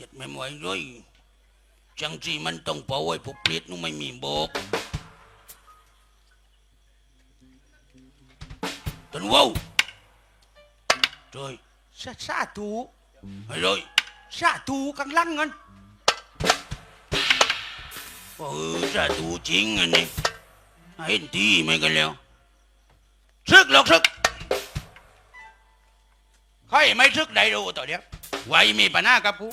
ยัดไม่ไหวเลยจังจีมันต้องเป่าไว้พวกเปรียดนู้ไม่มีบอกตันว้าวเจ้ยชาชาตูไอ้เลยชาตูกังลังเงินเออจะดูจริงอันนี้เห็นทีไม่กันแล้วซึกหรอกซึกใครไม่ซึกได้รู้ตัวเดียวไว้มีปัญหากับกู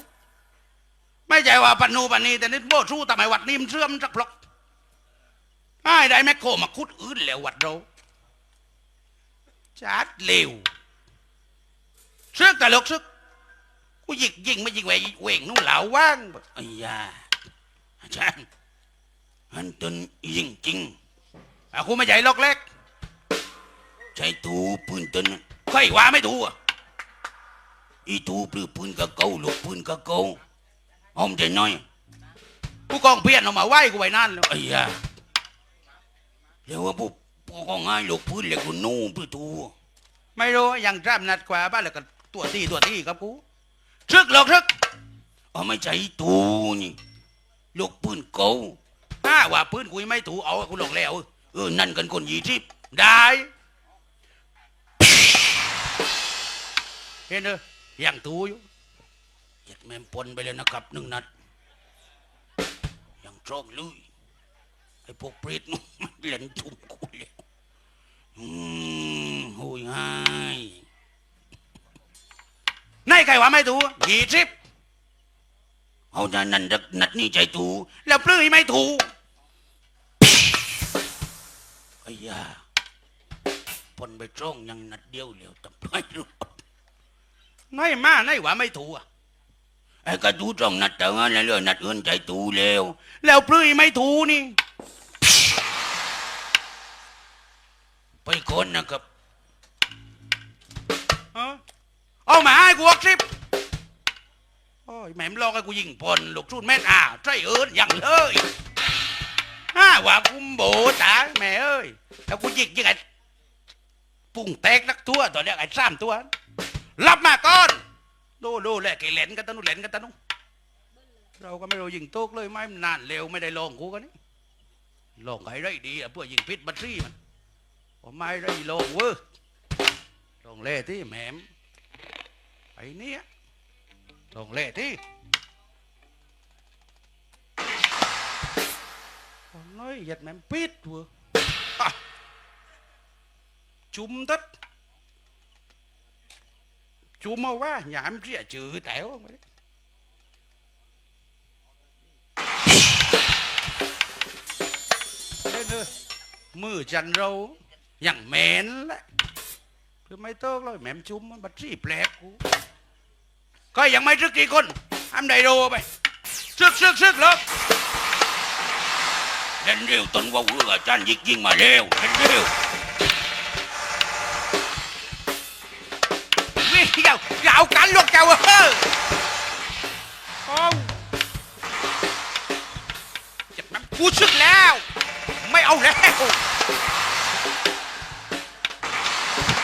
ไม่ใช่ว่าปันนูปันนีแต่นี่โบสู้ทำไมวัดนี้มันเสื่อมสักพลอกไอ้ได้แมคโคมาคุดอื่นแล้ววัดเราจัดเร็วซึกแต่ลกซึกกูยิงยิงไม่ยิงแหวงเวงนู่นเหลาว่างไอ้ยาอาจารย์อันตนยิงจริงอากูไม่ใช่ล็อกเล็กใช้ตูปืนตนใครว่าไม่ถูกอะอีตูปลือปืนกะเกาลูกปืนกะเกา ออมใจน้อยผู้กองเพี้ยนเอามาไหว้กูไว้นั่นแล้วไอ้ยาเดี๋ยวว่าผู้ผู้กองง่ายลูกปืนเหล็กกูนู่นปืนตูไม่รู้ยังจ้ำนัดกว่าบ้านแล้วก็ตัวตีตัวตีครับกูทึกหรอกทึกเอาไม่ใช่ตูนี่ลูกปืนเกาถ้าว่าปืนกูยังไม่ถูกเอากูหลอกแล้วเออนั่นกันคนยี่สิบได้เห็นเนอะยังตูอยู่ เหยัดแม่มปนไปเลยนะครับหนึ่งนัดยังโจมลุยไอ้พวกเปรตนู่นมันเล่นทุ่มกูแล้วอืมโอ้ยง่ายนายใครว่าไม่ตูยี่สิบเอาแต่นั่นนัดนัดนี่ใจตูแล้วปลื้มไม่ถูกไอ้ยาปนไปจ้องยังนัดเดียวแล้วแต่ไม่รู้นายมานายว่าไม่ถูกอะ ไอ้กระตูจ้องนัดแต่ว่าแล้วเรื่องนัดเอื้นใจตูแล้วแล้วปลื้มไม่ถูกนี่ ไปคนนะครับเออเอามาให้กูออกสิบโอ้ยแม่มลอกให้กูยิงปนลูกชุดแม่นอ่าใจเอิญอย่างเลยห้าว่ากุมโบตาแม่เอ้ยแล้วกูยิกยิงไอ้ปุ่งแตกนักตัวตัวเนี้ยไอ้สามตัวรับมาก่อน ดูดูแหละไอ้เหลนกันตะนุเหลนกันตะนุเราก็ไม่รู้ยิงโต๊กเลยไม่นานเร็วไม่ได้ลองกูกันนี่ลองไอ้ไรดีอะเพื่อยิงพิษบัตรี่มันผมไม่ได้ลองเว้ยลองเล่ที่แหมมไอ้นี้ยลองเล่ที่โอ้ยยัดแหมมปิดเว้ยอะจุ่ม tất chú mau quá nhảm rỉa chữ tẻo. Thế nữa mưa chăn râu nhặng mén lại. Cứ mấy tơ rồi mém chúm bắt rỉ plek coi chẳng mấy trước kỳ con ăn đầy đồ mày. Sức sức sức, lớp. Lên rêu tuần qua vừa là tranh diệt viên mà leo lên rêu. เรืออาจารย์ยิงยิงมาเร็วเล่นเร็ว Vì gạo gạo cắn luôn cào ơ không chặt nắm cú sức lao mấy ông leo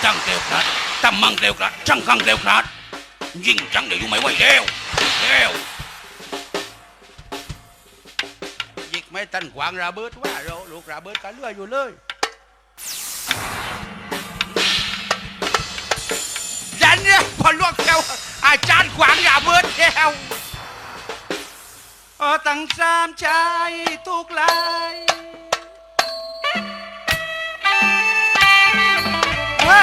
จังเกลียวกรัดตำมังเกลียวกรัดจังคังเกลียวกรัดยิงจังเดี๋ยวอยู่ไม่ไหวเร็วเร็ นเนี่ยพอลวกเก้วอาจารย์ขวางอย่าเบิดเทาวอตั้งสามใจทุกลายว้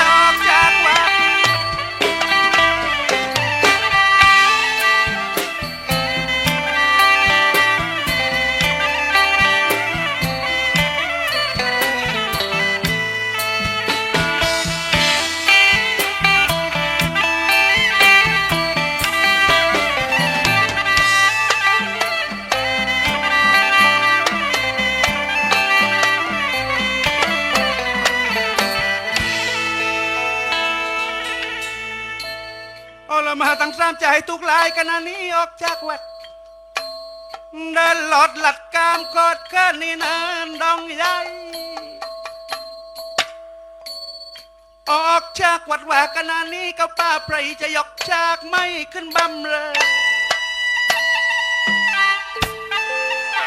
ละมาตั้งสามใจทุกลายกันนะนี้ออกจากวัดเดินหลอดหลักกามกอดเกินนี่นานดองใหญ่ออกจากวัดแหวกกันนานี้ก็ป้าไพรจะยกจากไม่ขึ้นบำเลย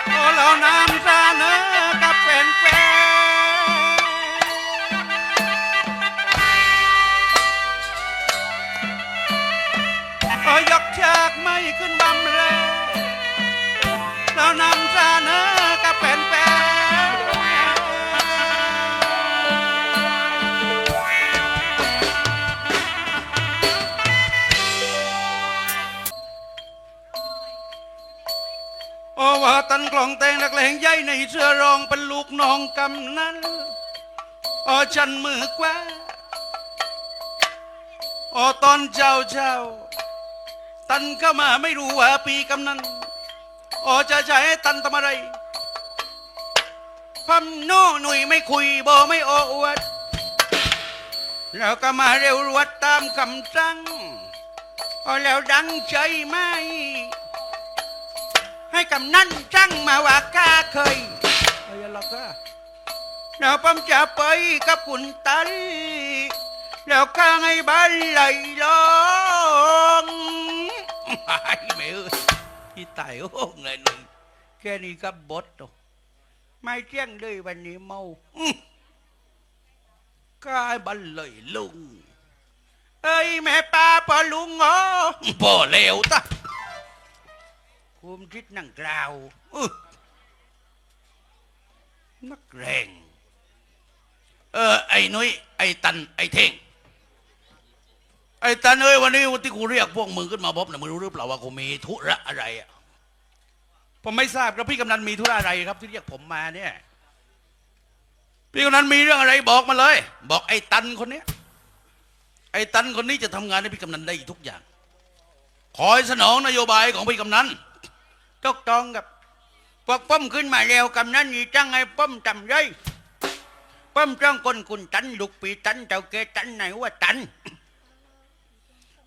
โอ้เรานามตาเนอ อว่าตันกล่องแตงนักเลงใหญ่ในเสื้อรองเป็นลูกน้องกำนันโอฉันมือกว่าโอตอนเจ้าเจ้า ตันเข้ามาไม่รู้ว่าปีกำนันโอ้จะใช้ตันทำอะไรพัมโนหนุ่ยไม่คุยโบไม่โอ้อวดแล้วก็มาเร็วรวดตามคำสั่งโอแล้วดังใจไหม ให้กำนันจังมาว่าข้าเคยเอ้ยหรอกก็แล้วปั๊มจะไปกับคุณตันแล้วข้างให้บ้านไหลลองไอ้แม่เอ้ยพี่ตายโอ้งเลยหนึ่งแค่นี้ก็บดตัวไม่เที่ยงเลยวันนี้เมาอื้อก็ให้บ้านเลยลุงเอ้ยแม่ป้าพอลุงเหรอพอเลวตะ คุมทิศนั่งกล่าวอื้อนักแรงเออไอ้นุ้ยไอ้ตันไอ้เท่งไอ้ตันเอ้ยวันนี้วันที่กูเรียกพวกมึงขึ้นมาพบนะมึงรู้หรือเปล่าว่ากูมีธุระอะไรอะผมไม่ทราบครับพี่กำนันมีธุระอะไรครับ ที่เรียกผมมาเนี่ย พี่กำนันมีเรื่องอะไรบอกมาเลย บอกไอ้ตันคนเนี้ยไอ้ตันคนนี้จะทำงานให้พี่กำนันได้ทุกอย่าง คอยสนองนโยบายของพี่กำนัน ตกตองกับพวกป้อมขึ้นมาแล้วกำนั้นนี่จังไงป้อมจำไรป้อมจ้องคนคุณตันลูกปีตันเจ้าเกตันไหนว่าตัน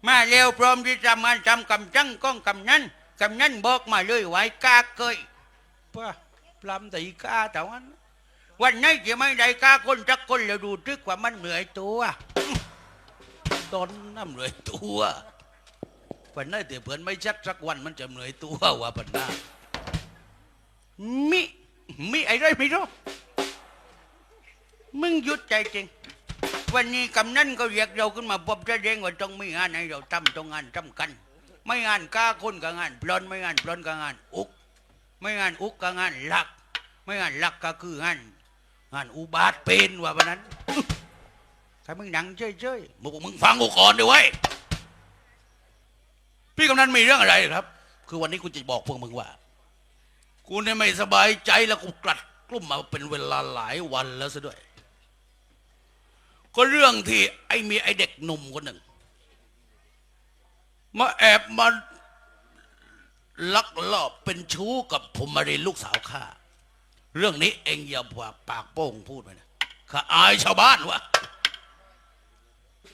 มาเร็วพร้อมที่จะมาทำกำจังก้องกำนั้นกำนั้นบอกมาเลยไว้กาเคยป้าปลำตีกาแต่วันวันนี้จะไม่ได้กาคนสักคนแล้วดูทึกว่ามันเหนื่อยตัวตอนน้ำเหนื่อยตัว วันนี้แต่เพื่อนไม่ชัดสักวันมันจะเหนื่อยตัวว่าปันหน้ามิมิไอ้ไรไม่รู้มึงหยุดใจจริง วันนี้กำนันก็เรียกเราขึ้นมาพบแสดงว่าต้องมีงานให้เราทำต้องงานทำกัน ไม่งานกล้าคนกับงานปลอนไม่งานปลอนกับงานอุก ไม่งานอุกกับงานหลัก ไม่งานหลักก็คืองานงานอุบาทเป็นว่าวันนั้นถ้ามึงหนังเฉยๆมึงมึงฟังกูก่อนดิเว้ย พี่กำนันมีเรื่องอะไรครับ คือวันนี้กูจะบอกพวกมึงว่า กูเนี่ยไม่สบายใจแล้วกูกลัดกลุ่มมาเป็นเวลาหลายวันแล้วซะด้วย ก็เรื่องที่ไอ้มีไอ้เด็กหนุ่มคนหนึ่ง มาแอบมาลักลอบเป็นชู้กับผมมารีนลูกสาวข้า เรื่องนี้เองอย่าปากปากโป้งพูดไปนะข้าอายชาวบ้านวะ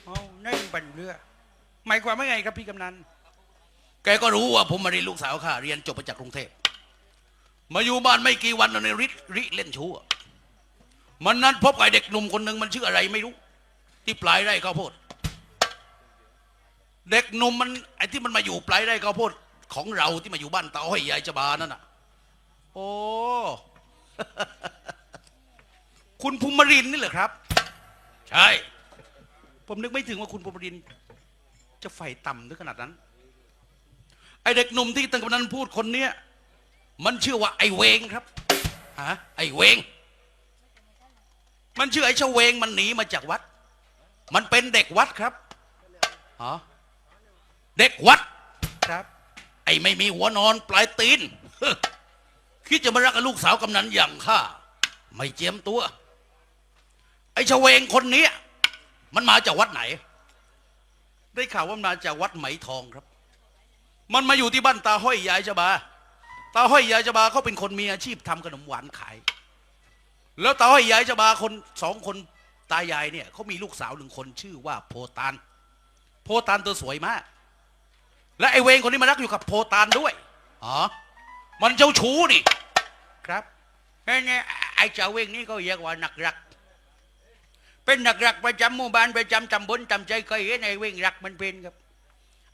เอานั่นเป็นเรื่องหมายความว่าไงครับพี่กำนัน แกก็รู้ว่าผมมารีนลูกสาวข้าเรียนจบมาจากกรุงเทพ มาอยู่บ้านไม่กี่วันในริริเล่นชู้อะมันนั้นพบกับไอ้เด็กหนุ่มคนหนึ่งมันชื่ออะไรไม่รู้ ที่ปลายไร่ข้าวโพด เด็กหนุ่มมันไอ้ที่มันมาอยู่ปลายไร่ข้าวโพดของเราที่มาอยู่บ้านเตาห้อยยายจบานั่นน่ะ โอ้คุณภูมิรินทร์นี่เหรอครับ ใช่ ผมนึกไม่ถึงว่าคุณภูมิรินทร์จะไฟต่ำถึงขนาดนั้น ไอเด็กหนุ่มที่ตั้งกำนันพูดคนเนี้ยมันชื่อว่าไอเวงครับฮะไอเวง มันชื่อไอเชเวงมันหนีมาจากวัด มันเป็นเด็กวัดครับฮะเด็กวัดครับ ไอไม่มีหัวนอนปลายตีนคิดจะมารักกับลูกสาวกำนันอย่างข้าไม่เจียมตัว ไอเชเวงคนนี้มันมาจากวัดไหน ได้ข่าวว่ามาจากวัดไหมทองครับ มันมาอยู่ที่บ้านตาห้อยยายจบา ตาห้อยยายจบาเขาเป็นคนมีอาชีพทำขนมหวานขาย แล้วตาห้อยยายจบาคนสองคนตายายเนี่ยเขามีลูกสาวหนึ่งคนชื่อว่าโพตานโพตานตัวสวยมาก และไอเวงคนนี้มารักอยู่กับโพตานด้วยอ๋อมันเจ้าชู้นี่ครับไอเนี่ยไอ้เจ้าเวงนี่ก็เรียกว่านักรัก เป็นนักรักประจำหมู่บ้านประจำตำบลตำใจเคยเห็นไอ้เวงรักมันเป็นครับ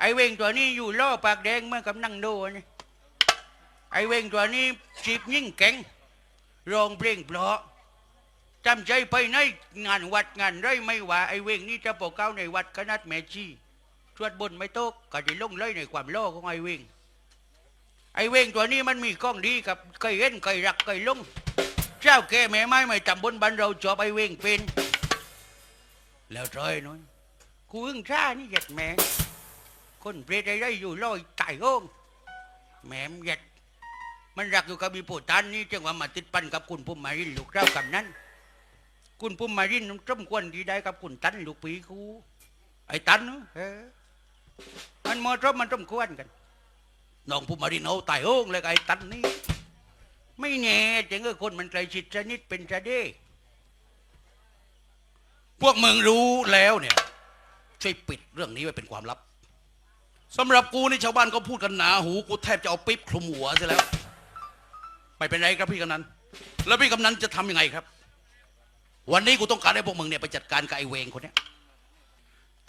ไอ้เวงตัวนี้อยู่ล่อปากแดงเมื่อกับนั่งดูนี่ไอ้เวงตัวนี้จีบยิ่งเก่งร้องเพลงเพราะจำใจไปในงานวัดงานไรไม่ว่าไอ้เวงนี่จะปกเก้าในวัดขนาดแม่ชีชวดบนไม่โตกก็จะลงเลยในความโลภของไอ้เวงไอ้เวงตัวนี้มันมีกล้องดีกับเคยเห็นเคยรักเคยลงเจ้าแก่แม่ไม้ไม่จำบนบันเราจอบไอ้เวงเป็น แล้วจอยน้อยกูอึ้งชานี่เหยัดแม่ คนเปรตไอ้ได้อยู่ลอยตายโองแมมเหยัดมันรักอยู่กับมีผู้ตันนี่จังว่ามาติดปันกับคุณพุ่มมารินลูกเจ้ากำนั้น คุณพุ่มมารินสมควรที่ได้กับคุณตันลูกปีกูไอ้ตันเนออมันเหมอรบมันสมควรกันน้องพุ่มมารินเอาตายโอ้งเลยไอ้ตันนี่ไม่แน่จังเออคนมันใจชิดชนิดเป็นจะได้พวกมึงรู้แล้วเนี่ยช่วยปิดเรื่องนี้ไว้เป็นความลับ สำหรับกูนี่ชาวบ้านก็พูดกันหนาหูกูแทบจะเอาปิ๊บคลุมหัวซะแล้ว ไม่เป็นไรครับพี่กำนันแล้วพี่กำนันจะทำยังไงครับ วันนี้กูต้องการให้พวกมึงเนี่ยไปจัดการกับไอ้เวงคนเนี้ย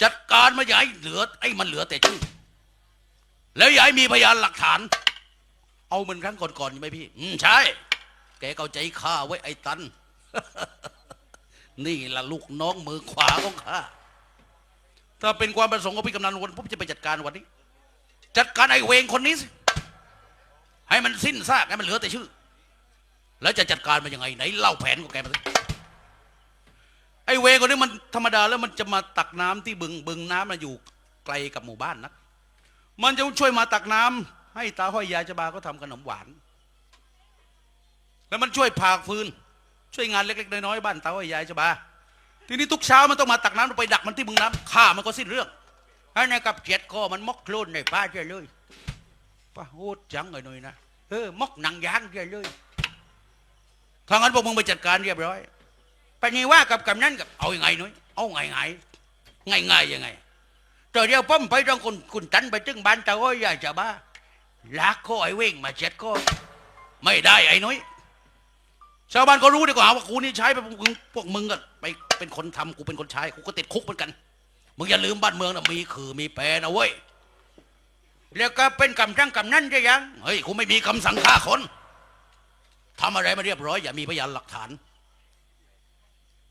จัดการมาอย่าให้เหลือไอ้มันเหลือแต่ชื่อแล้วอย่าให้มีพยานหลักฐาน เอาเหมือนครั้งก่อนๆใช่ไหมพี่ อืมใช่ แกเข้าใจข้าไว้ไอ้ตัน นี่ละลูกน้องมือขวาของข้า ถ้าเป็นความประสงค์ของพี่กำนันวนผมจะไปจัดการวันนี้ จัดการไอ้เวงคนนี้สิให้มันสิ้นซากให้มันเหลือแต่ชื่อ แล้วจะจัดการมันยังไงไหนเล่าแผนของแกมาสิไอ้เวงคนนี้มันธรรมดาแล้วมันจะมาตักน้ำที่บึงบึงน้ำมันอยู่ไกลกับหมู่บ้านนัก มันจะช่วยมาตักน้ำให้ตาห้อยยายจบาเขาทำขนมหวาน แล้วมันช่วยพากฟืน ช่วยงานเล็กๆน้อยๆบ้านตาห้อยยายจบา ทีนี้ทุกเช้ามันต้องมาตักน้ำไปดักมันที่บึงน้ำฆ่ามันก็สิ้นเรื่องถ้าในกับเจ็ดคอมันมกโคลนในป้าเจเลยป้าโหดจังไอ้หน่อยนะเออมกหนังยางเจเลยถ้างนั้นพวกมึงไปจัดการเรียบร้อยไปนี่ว่ากับกำนั้นกับเอาอยัางไงนุ้ยเอาไงไงไง่ายๆยังไงตอเดียวป้อมไปตรงคุณคุณตันไปถึงบ้านตาโอ้ยยายจะบ้าลากคอไอ้เว้งมาเจ็ดคอไม่ได้ไอ้นุ้ย ชาวบ้านก็รู้ดีกว่าว่ากูนี่ใช้ไปพวกมึงพวกมึงก็ไปเป็นคนทำกูเป็นคนใช้กูก็ติดคุกเหมือนกันมึงอย่าลืมบ้านเมืองนะมีคือมีแปรนะเว้ยแล้วก็เป็นกำจั่งกำนั้นจะยังเฮ้ยกูไม่มีคำสั่งฆ่าคนทำอะไรมาเรียบร้อย อย่ามีพยานหลักฐาน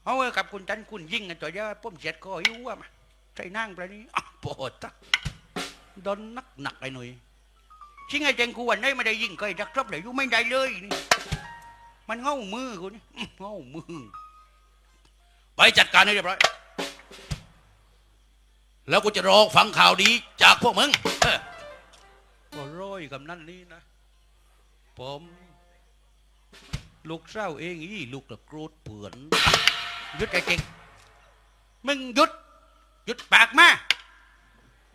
เอาเอกับคุณตันคุณยิงกันตัวยวป้อมเจ็ดคอหิวอะมาใส่นั่งไปนี่อะโปรดตะโดนนักหนักไอ้หนุ่ยชิงไอ้เจงกูวันนี้ไม่ได้ยิงเคยรักรบเลยยู่ไม่ได้เลยนี่ มันเงามือกูนี่อื้อเงามือ ไปจัดการให้เรียบร้อย แล้วกูจะรอฟังข่าวดีจากพวกมึงก็ร้อยกับนั่นนี่นะ ผม ลูกเศร้าเองอีลูกตะกรูดเปื่อนยุดไอ้เก่งมึงยุดยุดปากมา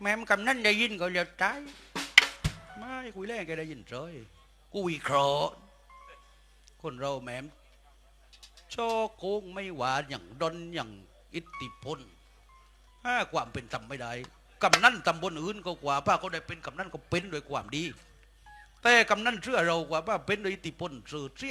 แม่มกำนั่นได้ยินก็เลียวตายไม่คุยแรกแกได้ยินเฉยกูวิเคราะห์ คนเราแม่มช่อโกงไม่หวานอย่างดนอย่างอิทธิพลห้าความเป็นธรรมไม่ได้กำนันตำบลอื่นก็กว่าป้าก็ได้เป็นกำนันก็เป็นด้วยความดี แต่กำนันเชื่อเรากว่าป้าเป็นด้วยอิทธิพลสื่อเสีย